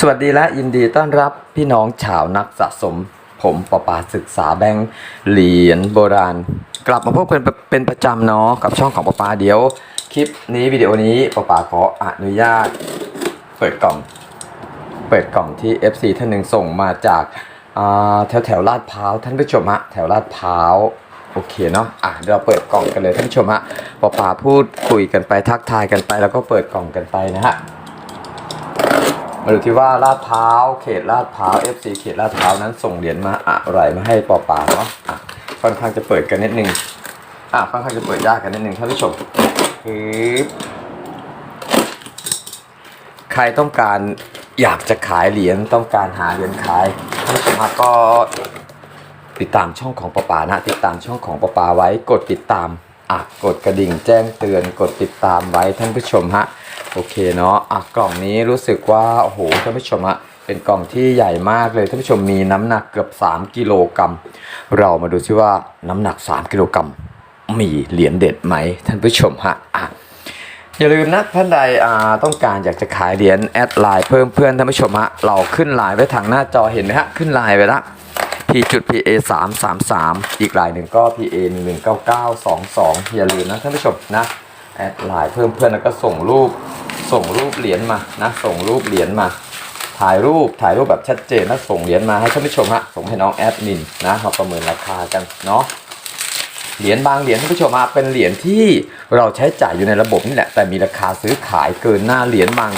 สวัสดีและยินดีต้อนรับพี่น้องชาวนักสะสม ผมประปาศึกษาแบงค์เหรียญโบราณ กลับมาพบกันเป็นประจำเนาะกับช่องของประปาเดี๋ยว คลิปนี้วิดีโอนี้ประปาขออนุญาต เปิดกล่อง เปิดกล่องที่ FC ท่านหนึ่งส่งมาจากาแถวแถวลาดพร้าวท่านผู้ชมฮะแถวลาดพร้าวโอเคเนาะอะเดี๋ยวเราเปิดกล่องกันเลยท่านผู้ชมฮะปอปาพูดคุยกันไปทักทายกันไป แล้วก็เปิดกล่องกันไปนะฮะ มาดูที่ว่าลาดพร้าเขตลาดพร้า FC เขตลาดพร้านั้นส่งเหรียญมาอะไรมาให้ปอปาเนาะค่อนข้างจะเปิดกันนิดนึงอะค่อนข้างจะเปิดยากกันนิดนึงท่านผู้ชมปึ๊บใครต้องการอยากจะขายเหรียญต้องการหาเหรียญขายท่านผู้ชมฮะก็ติดตามช่องของปะปานะ ติดตามช่องของปะปาไว้กดติดตามอะกดกระดิ่งแจ้งเตือนกดติดตามไว้ท่านผู้ชมฮะ โอเคเนาะอะกล่องนี้รู้สึกว่าโอ้โหท่านผู้ชมฮะเป็นกล่องที่ใหญ่มากเลยท่านผู้ชมมีน้ำหนักเกือบ 3 กิโลกรัมเรามาดูซิว่าน้ำหนัก 3 กิโลกรัมมีเหรียญเด็ดไหมท่านผู้ชมฮะอะอย่าลืมนะท่านใดอ่าต้องการอยากจะขายเหรียญแอดไลน์เพิ่มเพื่อนท่านผู้ชมฮะเราขึ้นไลน์ไว้ทางหน้าจอเห็นไหมฮะขึ้นไลน์ไว้ละ p จุด pa 3 3 3อีกไลน์หนึ่งก็ pa 1 1 9 9 2 2อย่าลืมนะท่านผู้ชมนะ แอดไลน์เพิ่มเพื่อนแล้วก็ส่งรูปส่งรูปเหรียญมานะส่งรูปเหรียญมา ถ่ายรูปถ่ายรูปแบบชัดเจนนะส่งเหรียญมาให้ท่านผู้ชมฮะส่งให้น้องแอดมินนะมาประเมินราคากันเนาะเหรียญบางเหรียญท่านผู้ชมมาเป็นเหรียญที่เราใช้จ่ายอยู่ในระบบนี่แหละแต่มีราคาซื้อขายเกินหน้าเหรียญบาง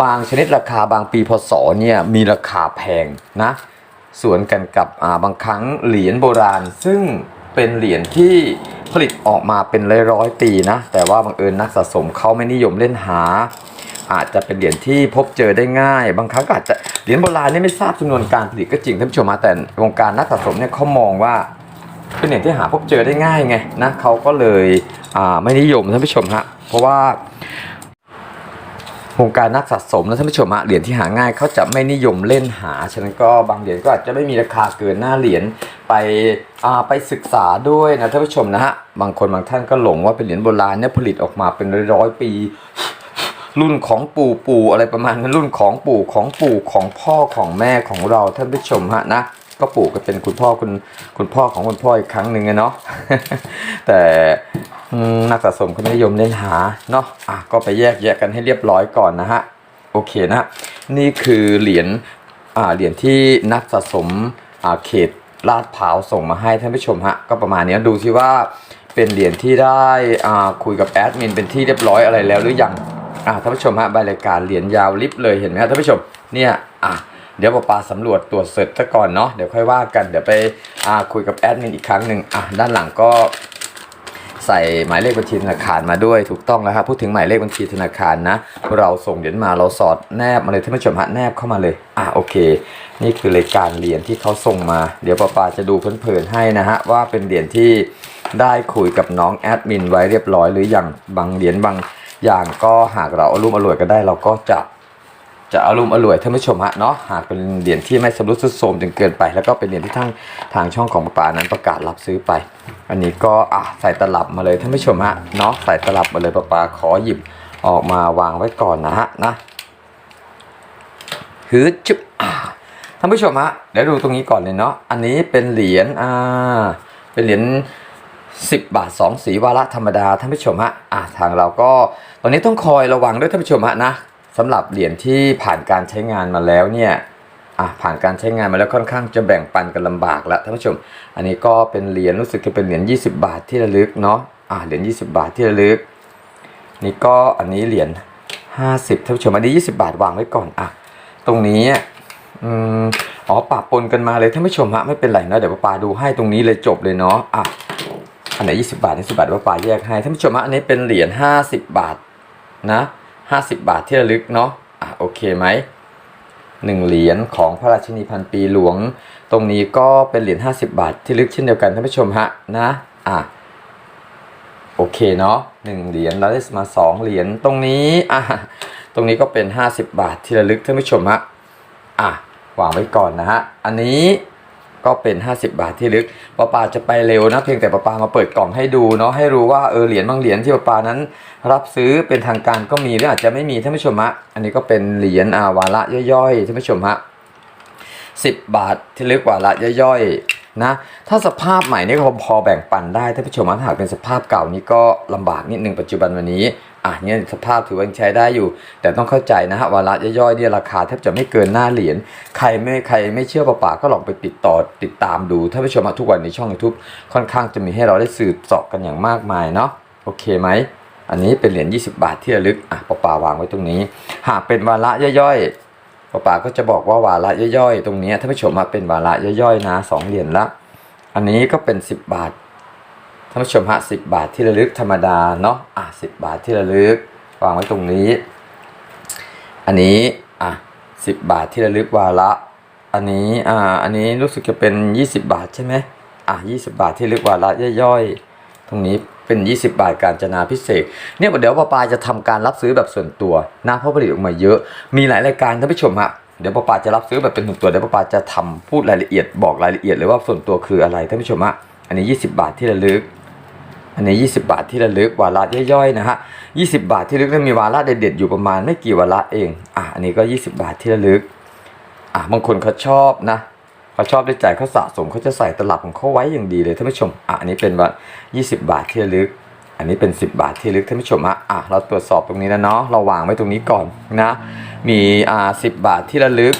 บางชนิดราคาบางปีพศเนี่ยมีราคาแพงนะส่วนกันกับบางครั้งเหรียญโบราณ ซึ่ง เป็นเหรียญที่ผลิตออกมาเป็นร้อยๆปีนะ แต่ว่าบังเอิญนักสะสมเขาไม่นิยมเล่นหา อาจจะเป็นเหรียญที่พบเจอได้ง่าย บางครั้งอาจจะเหรียญโบราณนี่ไม่ทราบจำนวนการผลิตก็จริงท่านผู้ชมมาแต่วงการนักสะสมเนี่ยเขามองว่าเป็นเหรียญที่หาพบเจอได้ง่ายไงนะเขาก็เลยไม่นิยมท่านผู้ชมฮะเพราะว่า วงการนักสะสมนะท่านผู้ชมฮะเหรียญที่หาง่ายเขาจะไม่นิยมเล่นหา ฉะนั้นก็บางเหรียญก็อาจจะไม่มีราคาเกินหน้าเหรียญไปไปศึกษาด้วยนะท่านผู้ชมนะฮะบางคนบางท่านก็หลงว่าเป็นเหรียญโบราณเนี่ยผลิตออกมาเป็นร้อยปีรุ่นของปู่ปู่อะไรประมาณนั้นรุ่นของปู่ของปู่ของพ่อของแม่ของเราท่านผู้ชมฮะนะก็ปู่ก็เป็นคุณพ่อคุณคุณพ่อของคุณพ่ออีกครั้งหนึ่งอะเนาะแต่นักสะสมเขาไม่นิยมเล่นหาเนาะอะก็ไปแยกแยะกันให้เรียบร้อยก่อนนะฮะโอเคนะนี่คือเหรียญอ่าเหรียญที่นักสะสมอ่าเขตลาดพร้าวส่งมาให้ท่านผู้ชมฮะก็ประมาณนี้ดูที่ว่าเป็นเหรียญที่ได้อ่าคุยกับแอดมินเป็นที่เรียบร้อยอะไรแล้วหรือยังอ่าท่านผู้ชมฮะใบรายการเหรียญยาวลิฟเลยเห็นไหมครับท่านผู้ชมเนี่ยอะเดี๋ยวปอปาสำรวจตรวจเสร็จซะก่อนเนาะเดี๋ยวค่อยว่ากันเดี๋ยวไปอ่าคุยกับแอดมินอีกครั้งหนึ่งอะด้านหลังก็ ใส่หมายเลขบัญชีธนาคารมาด้วยถูกต้องแล้วครับพูดถึงหมายเลขบัญชีธนาคารนะ เราส่งเหรียญมาเราสอดแนบมาเลยท่านผู้ชมฮะแนบเข้ามาเลยอะโอเค นี่คือรายการเหรียญที่เขาส่งมา เดี๋ยวปอปาจะดูเพลินๆให้นะฮะว่าเป็นเหรียญที่ได้คุยกับน้องแอดมินไว้เรียบร้อยหรือยังบางเหรียญบางอย่างก็หากเราอารมณ์อร่วยก็ได้เราก็จะ จะอารมณ์อร่วยท่านผู้ชมฮะเนาะหากเป็นเหรียญที่ไม่สำรุดสุดโทรมจนเกินไป แล้วก็เป็นเหรียญที่ทางทางช่องของปาปานั้นประกาศรับซื้อไป อันนี้ก็อะใส่ตลับมาเลยท่านผู้ชมฮะเนาะใส่ตลับมาเลยปาปาขอหยิบออกมาวางไว้ก่อนนะฮะนะฮือจุ๊บอ่าท่านผู้ชมฮะเดี๋ยวดูตรงนี้ก่อนเลยเนาะอันนี้เป็นเหรียญอ่าเป็นเหรียญ10 บาท 2 สีวาระธรรมดาท่านผู้ชมฮะอะทางเราก็ตอนนี้ต้องคอยระวังด้วยท่านผู้ชมฮะนะ สำหรับเหรียญที่ผ่านการใช้งานมาแล้วเนี่ยอะผ่านการใช้งานมาแล้วค่อนข้างจะแบ่งปันกันลำบากแล้วท่านผู้ชม อันนี้ก็เป็นเหรียญรู้สึกจะเป็นเหรียญ20 บาทที่ระลึกเนาะอะเหรียญ20 บาทที่ระลึก นี่ก็อันนี้เหรียญ50ท่านผู้ชมอันนี้ 20 บาทวางไว้ก่อนอะตรงนี้อืมอ๋อปะปนกันมาเลยท่านผู้ชมฮะไม่เป็นไรนะเดี๋ยวป้าปาดูให้ตรงนี้เลยจบเลยเนาะอะอันไหน20 บาทนี่10บาทว่าป่าแยกให้ท่านผู้ชมฮะอันนี้เป็นเหรียญ50 บาทนะ 50 บาทที่ระลึกเนาะอะโอเคไหมหนึ่งเหรียญของพระราชินีพันปีหลวง ตรงนี้ก็เป็นเหรียญ50 บาทที่ลึกเช่นเดียวกันท่านผู้ชมฮะนะอะโอเคเนาะหนึ่งเหรียญเราได้มาสองเหรียญตรงนี้อะตรงนี้ก็เป็น 50 บาทที่ระลึกท่านผู้ชมฮะอะวางไว้ก่อนนะฮะอันนี้ ก็เป็น 50 บาทที่ลึกปาปาจะไปเร็วนะเพียงแต่ปาปามาเปิดกล่องให้ดูเนาะให้รู้ว่าเออเหรียญบางเหรียญที่ปาปานั้น รับซื้อเป็นทางการก็มีหรืออาจจะไม่มีท่านผู้ชมฮะอันนี้ก็เป็นเหรียญอาวาระย่อยๆท่านผู้ชมฮะ10บาทที่ลึกกว่าละย่อยๆนะถ้าสภาพใหม่นี่ก็พอแบ่งปันได้ท่านผู้ชมถ้าหากเป็นสภาพเก่านี่ก็ลำบากนิดนึงปัจจุบันวันนี้ อะเนี่ยสภาพถือว่าใช้ได้อยู่ แต่ต้องเข้าใจนะฮะวาระย่อยๆเนี่ยราคาแทบจะไม่เกินหน้าเหรียญใครไม่ใครไม่เชื่อป่าก็ลองไปติดต่อติดตามดูท่านผู้ชมฮะทุกวันในช่อง YouTube ค่อนข้างจะมีให้เราได้สืบเสาะกันอย่างมากมายเนาะโอเคไหมอันนี้เป็นเหรียญ20 บาทที่ระลึกอะป่าๆวางไว้ตรงนี้ หากเป็นวาระย่อยๆป้าป๋าก็จะบอกว่าวาระย่อยๆ ตรงนี้ท่านผู้ชมมาเป็นวาระย่อยๆนะสองเหรียญละ อันนี้ก็เป็น 10 บาท ท่านผู้ชมฮะสิบาทที่ระลึกธรรมดาเนาะอะสิบาทที่ระลึกวางไว้ตรงนี้ อันนี้อะสิบาทที่ระลึกวาระอันนี้อ่าอันนี้รู้สึกจะเป็น 20 บาทใช่ไหมอะ20บาทที่ระลึกวาระย่อยๆ ตรงนี้เป็น 20 บาทการจนาพิเศษ เนี่ยเดี๋ยวป้าปาจะทำการรับซื้อแบบส่วนตัวนะเพราะผลิตออกมาเยอะ มีหลายรายการท่านผู้ชมฮะเดี๋ยวป้าปาจะรับซื้อแบบเป็นส่วนตัวเดี๋ยวป้าปาจะทำพูดรายละเอียดบอกรายละเอียดเลยว่าส่วนตัวคืออะไรท่านผู้ชมฮะอันนี้ 20 บาทที่ระลึก อันนี้ 20 บาทที่ระลึกวาระย่อยๆนะฮะ20 บาทที่ระลึกแล้วมีวาระเด็ดๆอยู่ประมาณไม่กี่วาระเองอะอันนี้ก็ 20 บาทที่ระลึกอะบางคนเขาชอบนะเขาชอบได้วยใจเขาสะสมเขาจะใส่ตลับของเขาไว้อย่างดีเลยท่านผู้ชมอะอันนี้เป็นว่า20 บาทที่ระลึก อันนี้เป็น 10 บาทที่ระลึกท่านผู้ชมฮะอะเราตรวจสอบตรงนี้แล้วเนาะเราวางไว้ตรงนี้ก่อนนะ มีอ่า10บาทที่ระลึก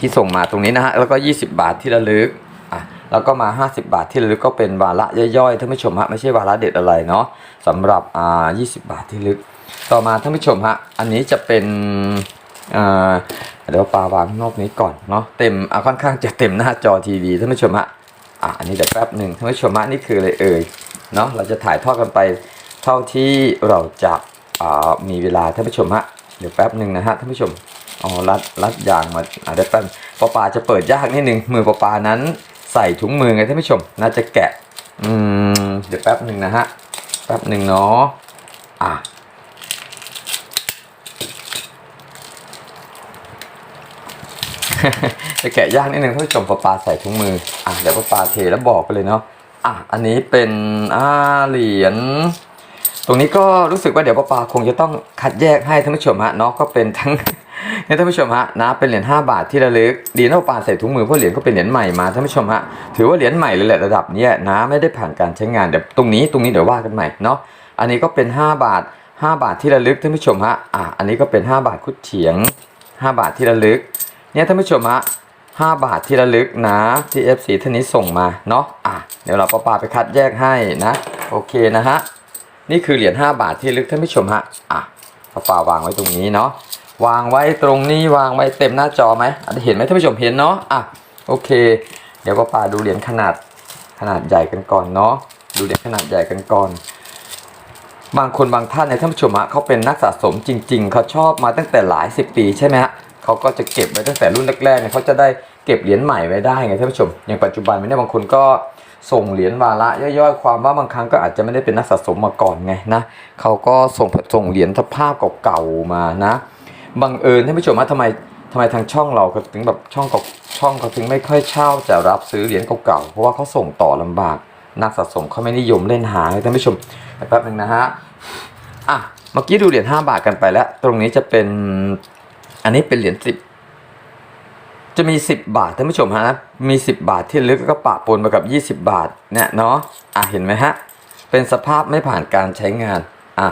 ที่ส่งมาตรงนี้นะฮะแล้วก็ 20 บาทที่ระลึก แล้วก็มา 50 บาทที่ลึกก็เป็นวาระย่อยๆท่านผู้ชมฮะไม่ใช่วาระเด็ดอะไรเนาะสำหรับอ่า20 บาทที่ลึก ต่อมาท่านผู้ชมฮะอันนี้จะเป็นอ่าเดี๋ยวปลาวางนอกนี้ก่อนเนาะเต็มอะค่อนข้างจะเต็มหน้าจอทีวีท่านผู้ชมฮะอะอันนี้เดี๋ยวแป๊บหนึ่งท่านผู้ชมฮะนี่คืออะไรเอ่ยเนาะเราจะถ่ายทอดกันไปเท่าที่เราจะอ่ามีเวลาท่านผู้ชมฮะเดี๋ยวแป๊บหนึ่งนะฮะท่านผู้ชมอ๋อรัดรัดยางมาอะเดี๋ยวแป๊บปอปาจะเปิดยากนิดนึงมือปอปลานั้น ใส่ถุงมือไงท่านผู้ชม น่าจะแกะ อืม เดี๋ยวแป๊บหนึ่งนะฮะ แป๊บหนึ่งเนาะ อะ จะแกะยากนิดนึงท่านผู้ชมปอปาใส่ถุงมือ อะ เดี๋ยวปอปาเทแล้วบอกไปเลยเนาะ อะ อันนี้เป็นอ่าเหรียญตรงนี้ก็รู้สึกว่าเดี๋ยวป้าปาคงจะต้องคัดแยกให้ท่านผู้ชมฮะเนาะก็เป็นทั้ง นี่ยท่านผู้ชมฮะนะเป็นเหรียญ5บาทที่ระลึกดีนะป้าปาใส่ถุงมือเพราะเหรียญก็เป็นเหรียญใหม่มาท่านผู้ชมฮะถือว่าเหรียญใหม่เลยแหละระดับเนี้ยนะไม่ได้ผ่านการใช้งานเดี๋ยวตรงนี้ตรงนี้เดี๋ยวว่ากันใหม่เนาะอันนี้ก็เป็น 5 บาท 5 บาทที่ระลึกท่านผู้ชมฮะอะอันนี้ก็เป็น 5 บาทคุดเฉียง 5 บาทที่ระลึกเนี่ยท่านผู้ชมฮะ5บาทที่ระลึกนะที่ FC ท่านนี้ส่งมาเนาะอะเดี๋ยวเราป้าปาไปคัดแยกให้นะโอเคนะฮะนี่คือเหรียญ5บาทที่ลึกท่านผู้ชมฮะอะป้าปาวางไว้ตรงนี้เนาะ วางไว้ตรงนี้วางไว้เต็มหน้าจอไหมอะเห็นไหมท่านผู้ชมเห็นเนาะอะโอเค เดี๋ยวป้าปาดูเหรียญขนาดขนาดใหญ่กันก่อนเนาะดูเหรียญขนาดใหญ่กันก่อน บางคนบางท่านในท่านผู้ชมฮะเขาเป็นนักสะสมจริง ๆเขาชอบมาตั้งแต่หลายสิบปีใช่ไหมฮะเขาก็จะเก็บไว้ตั้งแต่รุ่นแรกๆเนี่ยเขาจะได้เก็บเหรียญใหม่ไว้ได้ไงท่านผู้ชมอย่างปัจจุบันเนี่ยบางคนก็ส่งเหรียญวาระย่อยๆความว่าบางครั้งก็อาจจะไม่ได้เป็นนักสะสมมาก่อนไงนะเขาก็ส่งส่งเหรียญสภาพเก่าๆมานะ บังเอิญท่านผู้ชมว่าทำไมทำไมทางช่องเราถึงแบบช่องกับช่องเขาถึงไม่ค่อยเช่าจะรับซื้อเหรียญเก่าๆเพราะว่าเขาส่งต่อลำบาก นักสะสมเขาไม่นิยมเล่นหาท่านผู้ชมแป๊บหนึ่งนะฮะอะเมื่อกี้ดูเหรียญ5บาทกันไปแล้ว ตรงนี้จะเป็นอันนี้เป็นเหรียญ10จะมี 10 บาทท่านผู้ชมฮะมี 10 บาทที่ลึกก็ปะปนมากับ 20 บาทเนี่ยเนาะอะเห็นไหมฮะเป็นสภาพไม่ผ่านการใช้งานอะ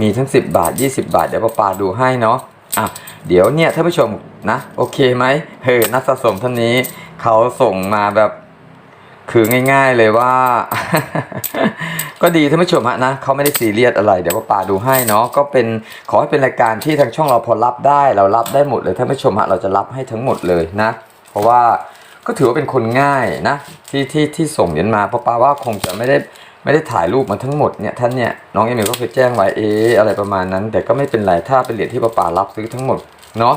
มีทั้ง 10 บาท 20 บาท เดี๋ยวป้าปาดูให้เนาะ อะเดี๋ยวเนี่ยท่านผู้ชมนะโอเคไหมเฮ้ยนักสะสมท่านนี้เขาส่งมาแบบคือง่าย ๆเลยว่า ก็ดีท่านผู้ชมฮะนะเขาไม่ได้ซีเรียสอะไร เดี๋ยวป้าปาดูให้เนาะก็เป็นขอให้เป็นรายการที่ทางช่องเราพอรับได้เรารับได้หมดเลยท่านผู้ชมฮะเราจะรับให้ทั้งหมดเลยนะ เพราะว่าก็ถือว่าเป็นคนง่ายนะ ที่ที่ที่ส่งเหรียญมาป้าปาว่าคงจะไม่ได้ ไม่ได้ถ่ายรูปมาทั้งหมดเนี่ยท่านเนี่ยน้องเอมิลก็เคยแจ้งไว้เอะอะไรประมาณนั้น แต่ก็ไม่เป็นไรถ้าเป็นเหรียญที่ป้าปารับซื้อทั้งหมดเนาะ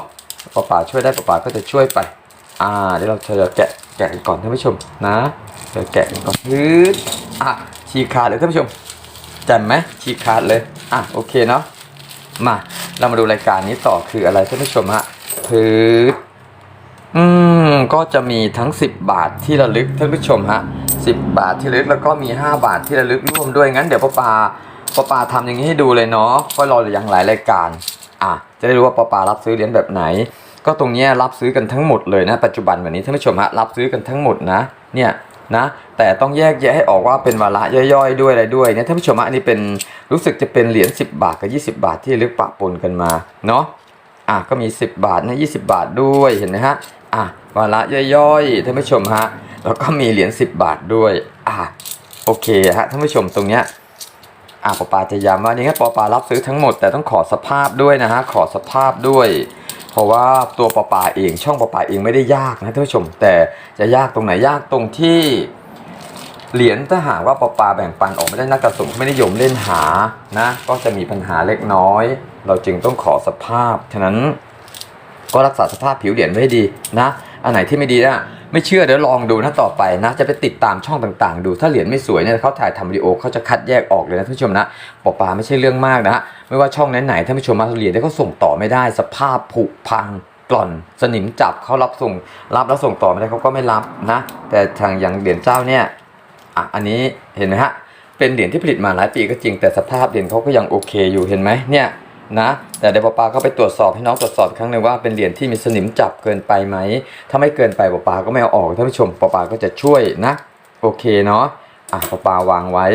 ป้าปาช่วยได้ป้าปาก็จะช่วยไป อ่าเดี๋ยวเราจะแกะแกะกันก่อนท่านผู้ชมนะเดี๋ยวแกะกันก่อนฮึดอะฉีกขาดเลยท่านผู้ชมจำไหมฉีกขาดเลยอะโอเคเนาะมาเรามาดูรายการนี้ต่อคืออะไรท่านผู้ชมฮะฮึดอืมก็จะมีทั้ง 10 บาทที่ระลึกท่านผู้ชมฮะ 10 บาทที่ระลึกแล้วก็มี 5 บาทที่ระลึกร่วมด้วยงั้นเดี๋ยวป้าปาป้าปาทำอย่างนี้ให้ดูเลยเนาะก็รออย่างหลายรายการอะจะได้รู้ว่าป้าปารับซื้อเหรียญแบบไหน ก็ตรงนี้รับซื้อกันทั้งหมดเลยนะปัจจุบันแบบนี้ท่านผู้ชมฮะรับซื้อกันทั้งหมดนะเนี่ยนะแต่ต้องแยกแยะให้ออกว่าเป็นวาระย่อยๆ ด้วยอะไรด้วยเนี่ยท่านผู้ชมฮะอันนี้เป็นรู้สึกจะเป็นเหรียญ10 บาทกับ 20 บาทที่ลึกปะปนกันมาเนาะอะก็มี 10 บาทนะ20 บาทด้วยเห็นไหมฮะอะวาระย่อยๆท่านผู้ชมฮะ แล้วก็มีเหรียญ10 บาทด้วย อะโอเคฮะท่านผู้ชมตรงเนี้ยอะปอปาจะย้ำว่านี่ครับปอปารับซื้อทั้งหมดแต่ต้องขอสภาพด้วยนะฮะขอสภาพด้วย เพราะว่าตัวปอปาเองช่องปอปาเองไม่ได้ยากนะท่านผู้ชม แต่จะยากตรงไหนยากตรงที่เหรียญถ้าหากว่าปอปาแบ่งปันออกไม่ได้นักกระสุนไม่นิยมเล่นหานะก็จะมีปัญหาเล็กน้อย เราจึงต้องขอสภาพฉะนั้นก็รักษาสภาพผิวเหรียญไว้ให้ดีนะ อันไหนที่ไม่ดีนะ ไม่เชื่อเดี๋ยวลองดูนะต่อไปนะ จะไปติดตามช่องต่างๆ ดูถ้าเหรียญไม่สวยเนี่ยเขาถ่ายทำวิดีโอเขาจะคัดแยกออกเลยนะท่านผู้ชมนะปอปาไม่ใช่เรื่องมากนะไม่ว่าช่องไหนๆท่านผู้ชมมาเหรียญที่เขาส่งต่อไม่ได้สภาพผุพังกล่อนสนิมจับเขารับส่งรับแล้วส่งต่อไม่ได้เขาก็ไม่รับนะ แต่ทางอย่างเหรียญเจ้าเนี่ยอะอันนี้เห็นไหมฮะเป็นเหรียญที่ผลิตมาหลายปีก็จริงแต่สภาพเหรียญเขาก็ยังโอเคอยู่เห็นไหมเนี่ย นะแต่เดี๋ยวปาปาก็ไปตรวจสอบให้น้องตรวจสอบครั้งหนึ่งว่าเป็นเหรียญที่มีสนิมจับเกินไปไหมถ้าไม่เกินไปปาปาก็ไม่เอาออกท่านผู้ชมปาปาก็จะช่วยนะโอเคเนาะอะปาปาวางไว้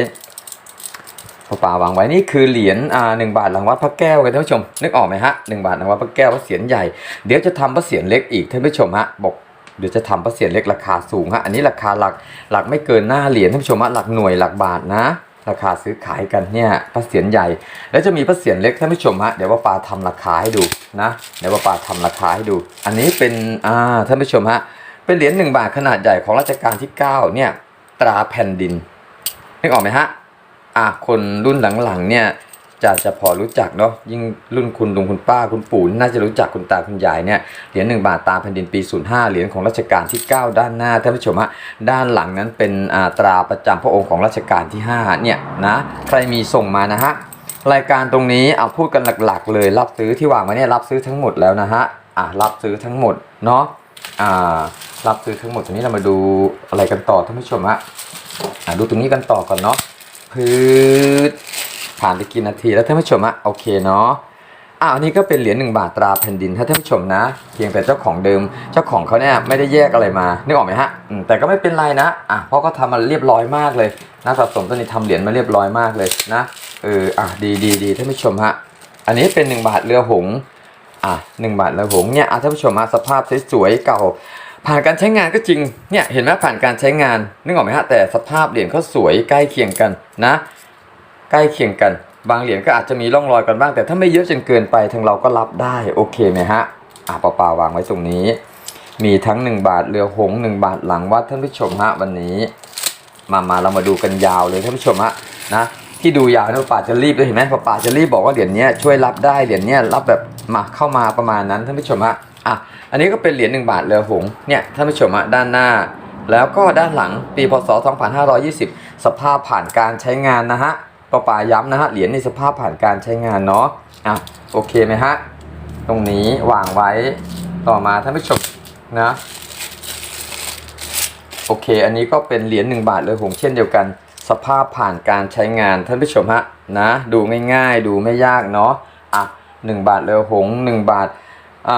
ปาปาวางไว้นี่คือเหรียญอ่าหนึ่งบาทหลังวัดพระแก้วกันท่านผู้ชม นึกออกไหมฮะหนึ่งบาทหลังวัดพระแก้วพระเศียรใหญ่เดี๋ยวจะทำพระเศียรเล็กอีกท่านผู้ชมฮะบอกเดี๋ยวจะทำพระเศียรเล็กราคาสูงฮะอันนี้ราคาหลักหลักไม่เกินหน้าเหรียญท่านผู้ชมฮะหลักหน่วยหลักบาทนะ ราคาซื้อขายกันเนี่ยพระเศียรใหญ่ แล้วจะมีพระเศียรเล็กท่านผู้ชมฮะเดี๋ยวว่าปาทำราคาให้ดูนะเดี๋ยวว่าปาทำราคาให้ดู อันนี้เป็นอ่าท่านผู้ชมฮะเป็นเหรียญหนึ่งบาทขนาดใหญ่ของรัชกาลที่9เนี่ยตราแผ่นดินนึกออกไหมฮะอะคนรุ่นหลังๆเนี่ย จะจะพอรู้จักเนาะยิ่งรุ่นคุณลุงคุณป้าคุณปู่น่าจะรู้จักคุณตาคุณยายเนี่ยเหรียญหนึ่งบาทตาแผ่นดินปี 05 เหรียญของรัชกาลที่ 9 ด้านหน้าท่านผู้ชมฮะด้านหลังนั้นเป็นอาตราประจำพระองค์ของรัชกาลที่5เนี่ยนะใครมีส่งมานะฮะรายการตรงนี้เอาพูดกันหลักๆ เลยรับซื้อที่วางไว้เนี่ยรับซื้อทั้งหมดแล้วนะฮะอะรับซื้อทั้งหมดเนาะอ่ารับซื้อทั้งหมดทีนี้เรามาดูอะไรกันต่อท่านผู้ชมฮะอะดูตรงนี้กันต่อก่อนเนาะพืช ผ่านไปกี่นาทีแล้วท่านผู้ชมอะโอเคเนาะอ่าอันนี้ก็เป็นเหรียญหนึ่งบาทตราแผ่นดินถ้าท่านผู้ชมนะ เพียงแต่เจ้าของเดิม เจ้าของเขาเนี่ยไม่ได้แยกอะไรมานึกออกไหมฮะแต่ก็ไม่เป็นไรนะอะเพราะก็ทำมาเรียบร้อยมากเลยนะสะสมตอนนี้ทำเหรียญมาเรียบร้อยมากเลยนะเอออะดีดีดีท่านผู้ชมฮะอันนี้เป็นหนึ่งบาทเรือหงอะหนึ่งบาทเรือหงเนี่ยอะท่านผู้ชมฮะสภาพสวยๆเก่า ผ่านการใช้งานก็จริงเนี่ยเห็นไหมผ่านการใช้งานนึกออกไหมฮะแต่สภาพเหรียญเขาสวยใกล้เคียงกันนะ ใกล้เคียงกัน บางเหรียญก็อาจจะมีร่องรอยกันบ้าง แต่ถ้าไม่เยอะจนเกินไปทางเราก็รับได้โอเคไหมฮะอะเปล่าๆวางไว้ตรงนี้ มีทั้ง 1 บาทเรือหง1 บาทหลังวัดท่านผู้ชมฮะวันนี้ มามาเรามาดูกันยาวเลยท่านผู้ชมฮะนะที่ดูยาวนะป่าจะรีบเลยเห็นไหมป่าจะรีบบอกว่าเหรียญนี้ช่วยรับได้เหรียญนี้รับแบบมาเข้ามาประมาณนั้นท่านผู้ชมฮะอะอันนี้ก็เป็นเหรียญ1บาทเรือหงเนี่ยท่านผู้ชมฮะด้านหน้า แล้วก็ด้านหลังปีพศ 2520 สภาพผ่านการใช้งานนะฮะ ป่าป่าย้ำนะฮะเหรียญในสภาพผ่านการใช้งานเนาะอะโอเคไหมฮะตรงนี้วางไว้ต่อมาท่านผู้ชมนะโอเค อันนี้ก็เป็นเหรียญหนึ่งบาทเลยหงเช่นเดียวกัน สภาพผ่านการใช้งานท่านผู้ชมฮะนะดูง่ายๆ ดูไม่ยากเนาะอะหนึ่งบาทเลยหงหนึ่งบาทอ่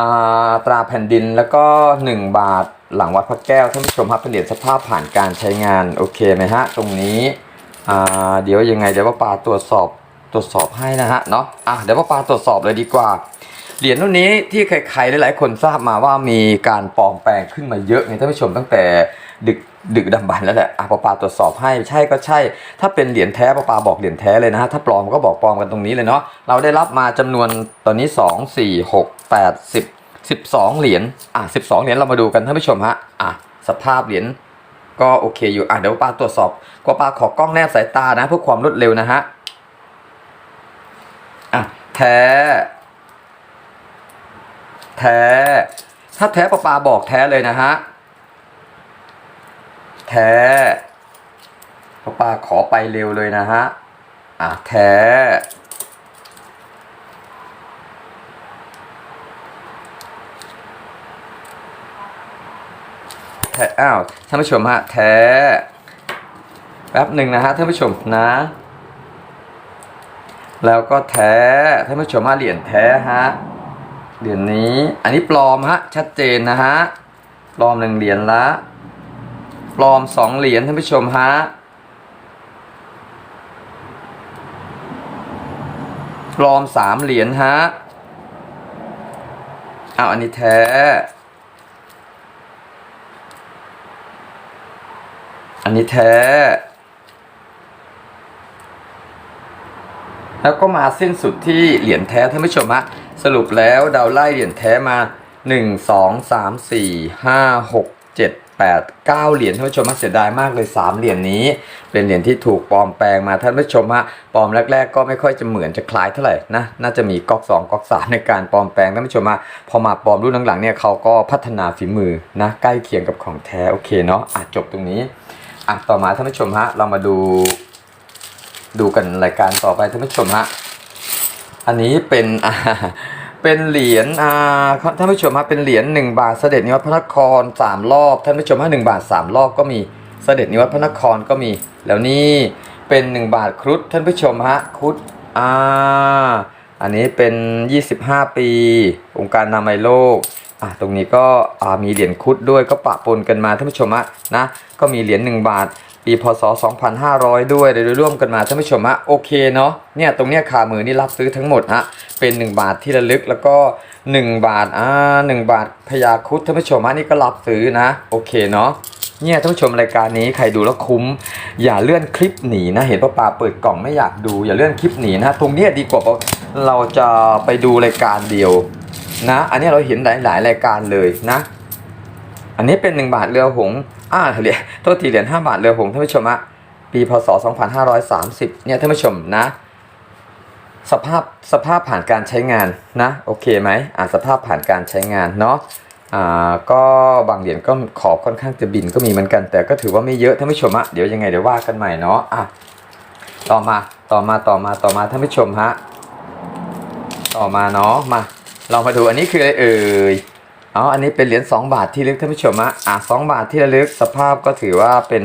าตราแผ่นดินแล้วก็หนึ่งบาทหลังวัดพระแก้วท่านผู้ชมครับเป็นเหรียญสภาพผ่านการใช้งานโอเคไหมฮะตรงนี้ อ่าเดี๋ยวยังไงเดี๋ยวว่าปาตรวจสอบตรวจสอบให้นะฮะเนาะอะเดี๋ยวว่าปาตรวจสอบเลยดีกว่า เหรียญรุ่นนี้ที่ใครๆหลายๆคนทราบมาว่ามีการปลอมแปลงขึ้นมาเยอะไงท่านผู้ชมตั้งแต่ดึกดึกดำบรรพ์แล้วแหละอะปาปาตรวจสอบให้ใช่ก็ใช่ ถ้าเป็นเหรียญแท้ปาปาบอกเหรียญแท้เลยนะฮะถ้าปลอมก็บอกปลอมกันตรงนี้เลยเนาะเราได้รับมาจำนวนตอนนี้ 2 4 6 8 10 12 เหรียญอะ12 เหรียญเรามาดูกันท่านผู้ชมฮะอะสภาพเหรียญ ก็โอเคอยู่อะเดี๋ยวป้าตรวจสอบกว่าปาขอกล้องแนบสายตานะเพื่อความรวดเร็วนะฮะอะแท้ แท้ ถ้าแท้ปลาปลาบอกแท้เลยนะฮะแท้ปลาปลาขอไปเร็วเลยนะฮะอะแท้ ท้อ้าวท่านผู้ชมฮะแท้แป๊บหนึ่งนะฮะท่านผู้ชมนะ แล้วก็แท้ท่านผู้ชมฮะเหรียญแท้ฮะเหรียญนี้ อันนี้ปลอมฮะชัดเจนนะฮะปลอมหนึ่งเหรียญละปลอมสองเหรียญท่านผู้ชมฮะปลอมสามเหรียญฮะอ้าวอันนี้แท้ อันนี้แท้ แล้วก็มาสิ้นสุดที่เหรียญแท้ท่านผู้ชมฮะสรุปแล้วดาวไล่เหรียญแท้มา 1 2 3 4 5 6 7 8 9 เหรียญท่านผู้ชมฮะเสียดายมากเลย 3 เหรียญนี้ เป็นเหรียญที่ถูกปลอมแปลงมาท่านผู้ชมฮะปลอมแรก ๆ ก็ไม่ค่อยจะเหมือนจะคล้ายเท่าไหร่นะน่าจะมีก๊อก2ก๊อก3ในการปลอมแปลงท่านผู้ชมฮะพอมาปลอมรุ่นหลังๆเนี่ยเขาก็พัฒนาฝีมือนะใกล้เคียงกับของแท้โอเคเนาะอะจบตรงนี้ อะต่อมาท่านผู้ชมฮะเรามาดูดูกันรายการต่อไปท่านผู้ชมฮะอันนี้เป็นเป็นเหรียญอ่าท่านผู้ชมฮะเป็นเหรียญหนึ่งบาทเสด็จนิวัฒพระนครสามรอบท่านผู้ชมฮะหนึ่งบาทสามรอบก็มีเสด็จนิวัฒพระนครก็มี แล้วนี่เป็นหนึ่งบาทครุฑท่านผู้ชมฮะครุฑอ่าอันนี้เป็น 25 ปี องค์การนามัยโลก อะตรงนี้ก็อ่ามีเหรียญครุฑด้วยก็ปะปนกันมาท่านผู้ชมะนะก็มีเหรียญ1บาท ปีพศ 2500 ด้วยโดยร่วมกันมาท่านผู้ชมฮะโอเคเนาะเนี่ยตรงเนี้ยขามือนี่รับซื้อทั้งหมดฮะเป็น 1 บาทที่ระลึกแล้วก็ 1 บาทอ่า1บาทพยาคุดท่านผู้ชมฮะนี่ก็รับซื้อนะโอเคเนาะเนี่ยท่านผู้ชมรายการนี้ใครดูแล้วคุ้ม อย่าเลื่อนคลิปหนีนะเห็นป้าปาเปิดกล่องไม่อยากดู อย่าเลื่อนคลิปหนีนะตรงเนี้ยดีกว่าเราจะไปดูรายการเดียว นะ อันนี้เราเห็นหลายๆรายการเลยนะ อันนี้เป็น1บาทเรือหงอ่าเหรียญโทษทีเหรียญ5บาทเรือหงท่านผู้ชมอะปีพศ2530เนี่ยท่านผู้ชมนะ สภาพสภาพผ่านการใช้งานนะโอเคไหมอ่าสภาพผ่านการใช้งานเนาะอ่าก็บางเหรียญก็ขอบค่อนข้างจะบินก็มีเหมือนกัน แต่ก็ถือว่าไม่เยอะท่านผู้ชมอะเดี๋ยวยังไงเดี๋ยวว่ากันใหม่เนาะอะต่อมาต่อมาต่อมาต่อมาท่านผู้ชมฮะต่อมาเนาะมา เรามาดูอันนี้คืออะไรเอ่ยอ๋ออันนี้เป็นเหรียญ2บาทที่ลึกท่านผู้ชมอะอะสบาทที่ระลึกสภาพก็ถือว่าเป็น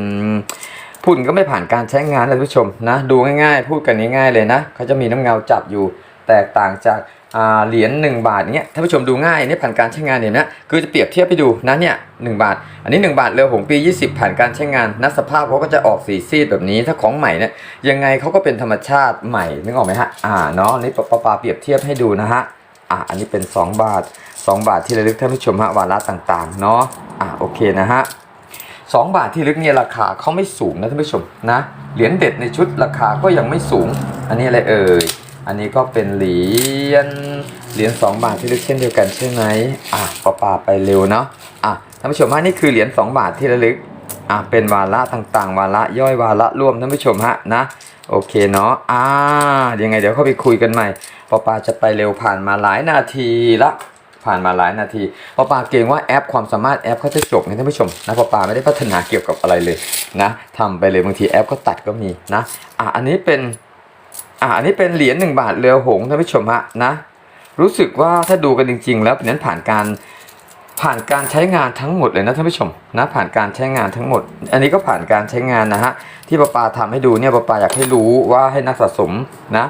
พุ่นก็ไม่ผ่านการใช้งานเลยท่านผู้ชมนะดูง่ายๆ พูดกันง่ายๆเลยนะเขาจะมีน้ำเงาจับอยู่แตกต่างจากอ่าเหรียญ1บาทเนี้ยท่านผู้ชมดูง่ายนี่ผ่านการใช้งานเห็นนะคือจะเปรียบเทียบไปดูนะเนี่ย1บาท อันนี้ 1 บาทเรือหงปี 20 ผ่านการใช้งานนะสภาพเขาก็จะออกสีซีดแบบนี้ถ้าของใหม่เนี่ยยังไงเขาก็เป็นธรรมชาติใหม่นึกออกไหมฮะอ่าเนาะนี่ปะปะปาเปรียบเทียบให้ดูนะฮะ อะอันนี้เป็น 2 บาท 2 บาทที่ระลึกท่านผู้ชมฮะวาระต่างๆเนาะอะโอเคนะฮะสองบาทที่ลึกเนี่ยราคาเขาไม่สูงนะท่านผู้ชมนะเหรียญเด็ดในชุดราคาก็ยังไม่สูง อันนี้อะไรเอ่ยอันนี้ก็เป็นเหรียญเหรียญ2บาทที่ลึกเช่นเดียวกันใช่ไหมอะปะป่าไปเร็วเนาะอะท่านผู้ชมฮะนี่คือเหรียญ2บาทที่ระลึกอะเป็นวาระต่างๆ วาระย่อยวาระร่วมท่านผู้ชมฮะนะโอเคเนาะอ่ายังไงเดี๋ยวเข้าไปคุยกันใหม่ ปะปาจะไปเร็วผ่านมาหลายนาทีละผ่านมาหลายนาทีปอปาเกรงว่าแอปความสามารถแอปเขาจะจบไงท่านผู้ชมนะปอปาไม่ได้พัฒนาเกี่ยวกับอะไรเลยนะทำไปเลยบางทีแอปก็ตัดก็มีนะอะอันนี้เป็นอะอันนี้เป็นเหรียญหนึ่งบาทเรือหงท่านผู้ชมฮะนะรู้สึกว่าถ้าดูกันจริง ๆ แล้วเป็นนั้นผ่านการผ่านการใช้งานทั้งหมดเลยนะท่านผู้ชมนะผ่านการใช้งานทั้งหมด อันนี้ก็ผ่านการใช้งานนะฮะที่ปอปาทำให้ดูเนี่ยปอปาอยากให้รู้ว่าให้นักสะสมนะ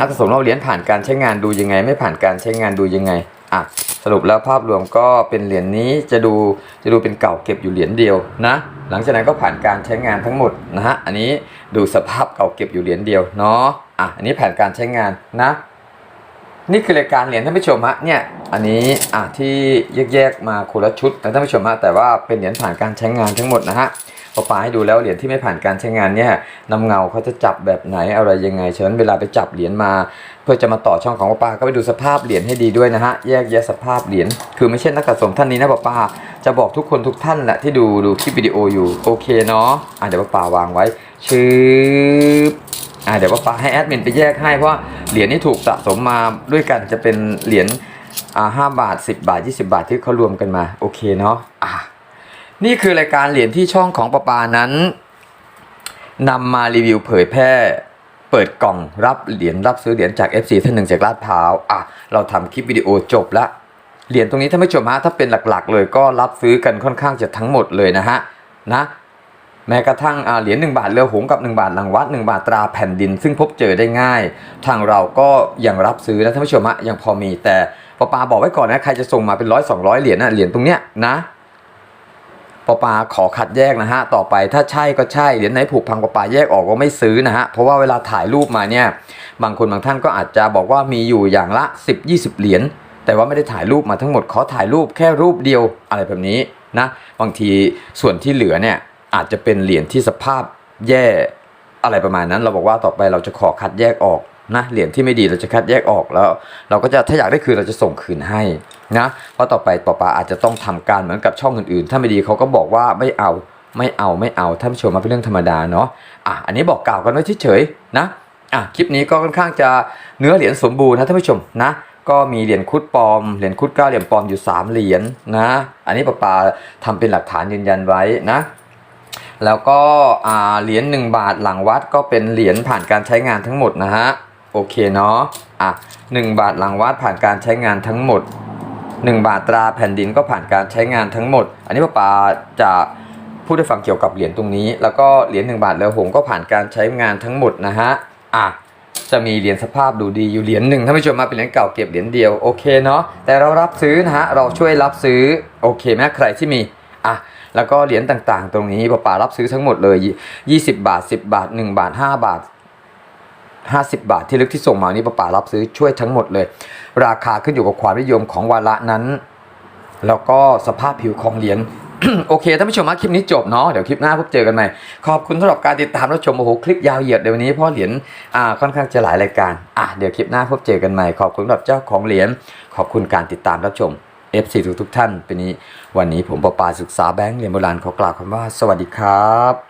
นักสะสมเราเหรียญผ่านการใช้งานดูยังไง ไม่ผ่านการใช้งานดูยังไงอะสรุปแล้วภาพรวมก็เป็นเหรียญนี้จะดูจะดูเป็นเก่าเก็บอยู่เหรียญเดียวนะ หลังจากนั้นก็ผ่านการใช้งานทั้งหมดนะฮะอันนี้ดูสภาพเก่าเก็บอยู่เหรียญเดียวเนาะอะอันนี้ผ่านการใช้งานนะ นี่คือรายการเหรียญท่านผู้ชมฮะเนี่ยอันนี้อะที่แยกๆมาคนละชุดนะท่านผู้ชมฮะแต่ว่าเป็นเหรียญผ่านการใช้งานทั้งหมดนะฮะ อปาให้ดูแล้วเหรียญที่ไม่ผ่านการใช้งานเนี่ยนำเงาเขาจะจับแบบไหนอะไรยังไงฉะนั้นเวลาไปจับเหรียญมา เพื่อจะมาต่อช่องของป้าปาก็ไปดูสภาพเหรียญให้ดีด้วยนะฮะแยกแยะสภาพเหรียญคือไม่ใช่นักสะสมท่านนี้นะป้าปาจะบอกทุกคนทุกท่านแหละที่ดูดูคลิปวิดีโออยู่โอเคเนาะอะเดี๋ยวป้าปาวางไว้ชืบอ่าเดี๋ยวป้าปาให้แอดมินไปแยกให้เพราะว่าเหรียญที่ถูกสะสมมาด้วยกันจะเป็นเหรียญอ่าห้าบาท 10 บาท 20 บาทที่เขารวมกันมาโอเคเนาะอะ นี่คือรายการเหรียญที่ช่องของป้าปานั้นนำมารีวิวเผยแพร่ เปิดกล่องรับเหรียญรับซื้อเหรียญจาก FC ท่านหนึ่งจากลาดพร้าวอะเราทำคลิปวิดีโอจบละเหรียญตรงนี้ท่านผู้ชมฮะถ้าเป็นหลักๆ เลยก็รับซื้อกันค่อนข้างจะทั้งหมดเลยนะฮะนะแม้กระทั่งเหรียญ1บาทเรือหงกับ 1 บาทหลังวัด 1 บาทตราแผ่นดิน ซึ่งพบเจอได้ง่าย ทางเราก็ยังรับซื้อนะท่านผู้ชมฮะยังพอมีแต่ปอปาบอกไว้ก่อนนะใครจะส่งมาเป็นร้อยสองร้อยเหรียญนะเหรียญตรงเนี้ยนะ ปอปาขอคัดแยกนะฮะต่อไปถ้าใช่ก็ใช่เหรียญไหนผูกพังปอปาแยกออกก็ไม่ซื้อนะฮะเพราะว่าเวลาถ่ายรูปมาเนี่ยบางคนบางท่านก็อาจจะบอกว่ามีอยู่อย่างละ 10-20 เหรียญแต่ว่าไม่ได้ถ่ายรูปมาทั้งหมดขอถ่ายรูปแค่รูปเดียวอะไรแบบนี้นะบางทีส่วนที่เหลือเนี่ยอาจจะเป็นเหรียญที่สภาพแย่อะไรประมาณนั้น เราบอกว่าต่อไปเราจะขอคัดแยกออก นะเหรียญที่ไม่ดีเราจะคัดแยกออกแล้ว เราก็จะถ้าอยากได้คืนเราจะส่งคืนให้นะเพราะต่อไปปอปาอาจจะต้องทำการเหมือนกับช่องอื่นๆ ถ้าไม่ดีเขาก็บอกว่าไม่เอาไม่เอาไม่เอาท่านผู้ชมมาเป็นเรื่องธรรมดาเนาะอะอันนี้บอกกล่าวกันไว้เฉยๆนะอะคลิปนี้ก็ค่อนข้างจะเนื้อเหรียญสมบูรณ์นะท่านผู้ชมนะก็มีเหรียญคุดปลอม เหรียญคุดเก้าเหรียญปลอมอยู่ 3 เหรียญนะ อันนี้ปาปาทำเป็นหลักฐานยืนยันไว้นะ แล้วก็เหรียญ1บาทหลังวัดก็เป็นเหรียญผ่านการใช้งานทั้งหมดนะฮะ โอเคเนาะอะ1บาทหลังวัดผ่านการใช้งานทั้งหมด 1 บาทตราแผ่นดินก็ผ่านการใช้งานทั้งหมด อันนี้ปาปาจะพูดให้ฟังเกี่ยวกับเหรียญตรงนี้ แล้วก็เหรียญ1บาทเรือหงก็ผ่านการใช้งานทั้งหมดนะฮะอะจะมีเหรียญสภาพดูดีอยู่เหรียญหนึ่งท่านผู้ชมมาเป็นเหรียญเก่าเก็บเหรียญเดียวโอเคเนาะแต่เรารับซื้อนะฮะเราช่วยรับซื้อโอเคไหมใครที่มีอะแล้วก็เหรียญต่างๆ ตรงนี้ป้าปารับซื้อทั้งหมดเลย 20 บาท 10 บาท 1 บาท 5 บาท 50 บาทที่ลึกที่ส่งมานี่ป้าป่ารับซื้อช่วยทั้งหมดเลย ราคาขึ้นอยู่กับความนิยมของวาระนั้น แล้วก็สภาพผิวของเหรียญโอเคท่านผู้ชมมาคลิปนี้จบเนาะเดี๋ยวคลิปหน้าพบเจอกันใหม่ ขอบคุณสำหรับการติดตามรับชมโอ้โหคลิปยาวเหยียดเดี๋ยววันนี้เพราะเหรียญอ่าค่อนข้างจะหลายรายการอะเดี๋ยวคลิปหน้าพบเจอกันใหม่ขอบคุณสำหรับเจ้าของเหรียญขอบคุณการติดตามรับชม FC ทุกทุกท่านเป็นนี้ วันนี้ผมปอปาศึกษาแบงค์เหรียญโบราณขอกล่าวคำว่า สวัสดีครับ